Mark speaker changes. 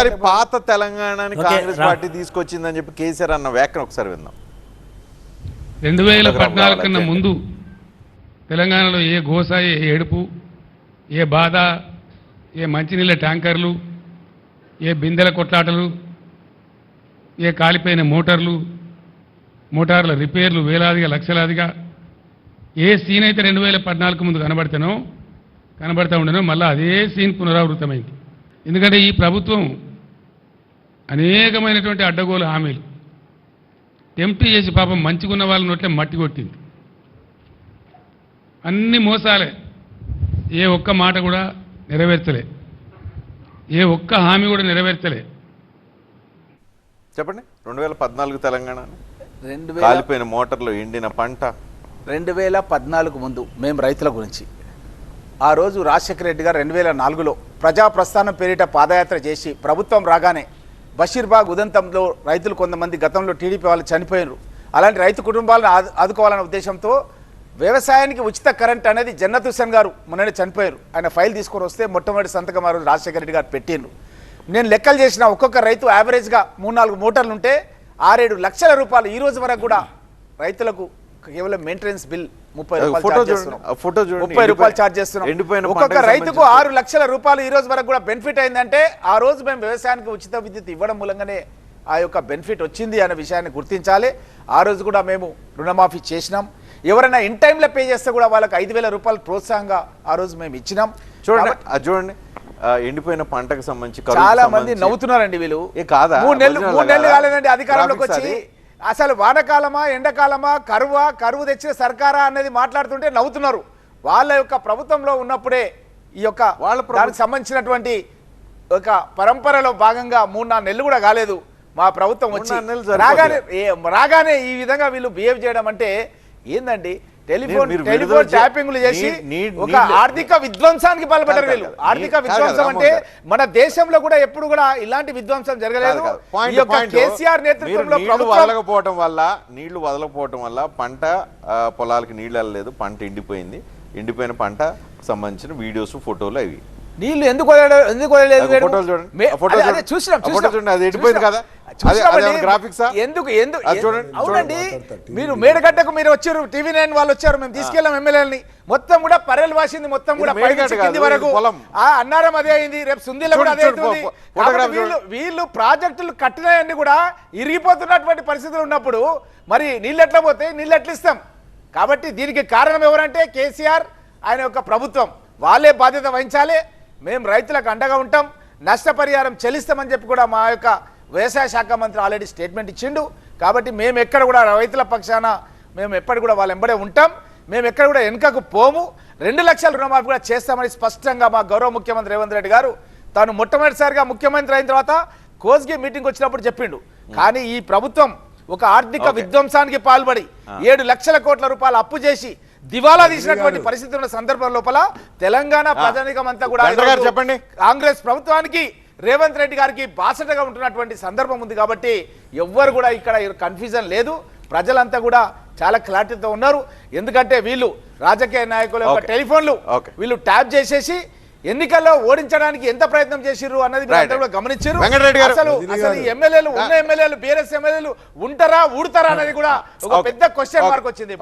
Speaker 1: మరి పాత తెలంగాణని
Speaker 2: ఓకే,
Speaker 1: కాంగ్రెస్. పార్టీ తీసుకొచ్చిందని చెప్పి కేసీఆర్ అన్న వ్యాఖ్యను ఒకసారి విందాం.
Speaker 3: రెండు వేల పద్నాలుగు కన్నా ముందు తెలంగాణలో ఏ గోస ఏ ఏడుపు ఏ బాధ ఏ మంచినీళ్ళ ట్యాంకర్లు ఏ బిందెల కొట్లాటలు ఏ కాలిపోయిన మోటార్లు మోటార్ల రిపేర్లు వేలాదిగా లక్షలాదిగా ఏ సీన్ అయితే రెండు వేల పద్నాలుగు ముందు కనబడతానో కనబడతా ఉండనో మళ్ళీ అదే సీన్ పునరావృతమైంది. ఎందుకంటే ఈ ప్రభుత్వం అనేకమైనటువంటి అడ్డగోలు హామీలు. టెంప్ట్ చేసి పాపం మంచిగున్న వాళ్ళ నోట్లే మట్టి కొట్టింది. అన్ని మోసాలే. ఏ ఒక్క మాట కూడా నెరవేర్చలే. ఏ ఒక్క హామీ కూడా నెరవేర్చలే.
Speaker 1: చెప్పండి. రెండు వేల పద్నాలుగు తెలంగాణ.
Speaker 4: రెండు వేల
Speaker 1: కాలిపోయిన మోటార్లు ఎండిన పంట.
Speaker 4: రెండు వేల పద్నాలుగు ముందు మేము రైతుల గురించి. ఆ రోజు రాజశేఖర రెడ్డి గారు రెండు వేల నాలుగులో ప్రజా ప్రస్థానం పేరిట పాదయాత్ర చేసి ప్రభుత్వం రాగానే బషీర్బాగ్ ఉదంతంలో రైతులు కొంతమంది గతంలో టీడీపీ వాళ్ళు చనిపోయినారు. అలాంటి రైతు కుటుంబాలను ఆదు- ఆదుకోవాలనే ఉద్దేశంతో వ్యవసాయానికి ఉచిత కరెంట్ అనేది జన్నత్ హుసేన్ గారు మొన్ననే చనిపోయారు. ఆయన ఫైల్ తీసుకొని వస్తే మొట్టమొదటి సంతకం ఆ రోజు రాజశేఖర రెడ్డి గారు పెట్టిండ్రు. నేను లెక్కలు చేసిన ఒక్కొక్క రైతు యావరేజ్గా మూడు నాలుగు మోటార్లు ఉంటే ఆరేడు లక్షల రూపాయలు ఈ రోజు వరకు కూడా రైతులకు కేవలం మెయింటెనెన్స్ బిల్ ముప్పై రూపాయలు
Speaker 1: ఫోటో.
Speaker 4: ముప్పై రూపాయలు ఛార్జ్ చేస్తున్నాం
Speaker 1: ఎండిపోయిన
Speaker 4: ఒక్కొక్క రైతుకు ఆరు లక్షల రూపాయలు ఈ రోజు వరకు కూడా బెనిఫిట్ అయిందంటే ఆ రోజు మేము వ్యవసాయానికి ఉచిత విద్యుత్ ఇవ్వడం మూలంగానే ఆ యొక్క బెనిఫిట్ వచ్చింది అనే విషయాన్ని గుర్తించాలి ఆ రోజు కూడా మేము రుణమాఫీ చేసినాం ఎవరైనా ఇన్ టైంలో పే చేస్తే కూడా వాళ్ళకి ఐదు వేల రూపాయలు ప్రోత్సాహంగా ఆ రోజు మేము ఇచ్చినాం
Speaker 1: చూడండి చూడండి ఎండిపోయిన పంటకు సంబంధించి
Speaker 4: చాలా మంది నవ్వుతున్నారండి వీళ్ళు
Speaker 1: కాదా?
Speaker 4: మూడు నెలలు మూడు నెలలు? కాలేదండి అధికారంలోకి వచ్చి? అసలు వానకాలమా ఎండాకాలమా కరువా కరువు తెచ్చిన సర్కారా అనేది మాట్లాడుతుంటే నవ్వుతున్నారు. వాళ్ళ యొక్క ప్రభుత్వంలో ఉన్నప్పుడే ఈ యొక్క
Speaker 1: వాళ్ళ
Speaker 4: దానికి సంబంధించినటువంటి ఒక పరంపరలో భాగంగా మూడు నాలుగు నెలలు కూడా కాలేదు. మా ప్రభుత్వం వచ్చి. రాగానే రాగానే ఈ విధంగా వీళ్ళు బిహేవ్ చేయడం అంటే ఏందండి? టెలిఫోన్ టెలిఫోన్ ట్యాపింగ్లు చేసి ఒక ఆర్థిక విధ్వంసానికి పాల్పడ్డారు వీళ్ళు. ఆర్థిక విధ్వంసం అంటే. మన దేశంలో కూడా ఎప్పుడు కూడా ఇలాంటి విధ్వంసం జరగలేదు. కేసీఆర్ నేతృత్వంలో
Speaker 1: వదలకపోవటం వల్ల నీళ్ళు వదలకపోవటం వల్ల పంట పొలాలకి నీళ్ళు వెళ్ళలేదు పంట ఎండిపోయింది ఎండిపోయిన పంట సంబంధించిన వీడియోస్ ఫోటోలు అవి
Speaker 4: నీళ్ళు ఎందుకు ఎందుకు వదలలేదు
Speaker 1: చూడండి.
Speaker 4: చూసినాం? ఎందుకు ఎందుకు
Speaker 1: అది చూడండి,
Speaker 4: అవునండి.
Speaker 1: చూడండి.
Speaker 4: మీరు మేడగడ్డకు మీరు వచ్చారు టీవీ నైన్ వాళ్ళు వచ్చారు మేము తీసుకెళ్ళాం ఎమ్మెల్యేలని. మొత్తం కూడా పర్రెలు వాసింది మొత్తం కూడా కింది వరకు. అన్నారం అదే అయింది రేపు సుందీలో కూడా అదే అవుతుంది. వీళ్ళు వీళ్ళు ప్రాజెక్టులు కట్టినవన్నీ కూడా ఇరిగిపోతున్నటువంటి పరిస్థితులు ఉన్నప్పుడు మరి నీళ్ళు ఎట్లా పోతే నీళ్ళు ఎట్లా ఇస్తాం? కాబట్టి దీనికి కారణం ఎవరంటే కేసీఆర్ ఆయన యొక్క ప్రభుత్వం. వాళ్ళే బాధ్యత వహించాలి. మేము రైతులకు అండగా ఉంటాం నష్టపరిహారం చెల్లిస్తామని చెప్పి కూడా మా యొక్క వ్యవసాయ శాఖ మంత్రి ఆల్రెడీ స్టేట్మెంట్ ఇచ్చిండు. కాబట్టి మేము ఎక్కడ కూడా రైతుల పక్షాన మేము ఎప్పటి కూడా వాళ్ళ వెంబడే ఉంటాం. మేము ఎక్కడ కూడా వెనుకకు పోము. రెండు లక్షల రుణమాఫీ కూడా చేస్తామని స్పష్టంగా మా గౌరవ ముఖ్యమంత్రి రేవంత్ రెడ్డి గారు తాను మొట్టమొదటిసారిగా ముఖ్యమంత్రి అయిన తర్వాత కోస్గి మీటింగ్ వచ్చినప్పుడు చెప్పిండు. కానీ ఈ ప్రభుత్వం ఒక ఆర్థిక. విధ్వంసానికి పాల్పడి ఏడు లక్షల కోట్ల రూపాయలు అప్పు చేసి దివాలా తీసినటువంటి పరిస్థితి ఉన్న సందర్భం లోపల తెలంగాణ ప్రజానికం అంతా కూడా
Speaker 1: చెప్పండి.
Speaker 4: కాంగ్రెస్ ప్రభుత్వానికి రేవంత్ రెడ్డి గారికి బాసటగా ఉంటున్నటువంటి సందర్భం ఉంది కాబట్టి ఎవ్వరు కూడా ఇక్కడ కన్ఫ్యూజన్ లేదు ప్రజలంతా కూడా చాలా క్లారిటీతో ఉన్నారు ఎందుకంటే వీళ్ళు రాజకీయ నాయకుల యొక్క. టెలిఫోన్లు. వీళ్ళు ట్యాప్ చేసేసి ఎన్నికల్లో ఓడించడానికి ఎంత ప్రయత్నం చేసిర్రు అన్నది గమనించారు. అసలు అసలు ఎమ్మెల్యేలు ఉన్న ఎమ్మెల్యేలు బీఆర్ఎస్ ఎమ్మెల్యేలు ఉంటారా ఊడతారా అనేది కూడా ఒక. పెద్ద క్వశ్చన్. మార్క్ వచ్చింది.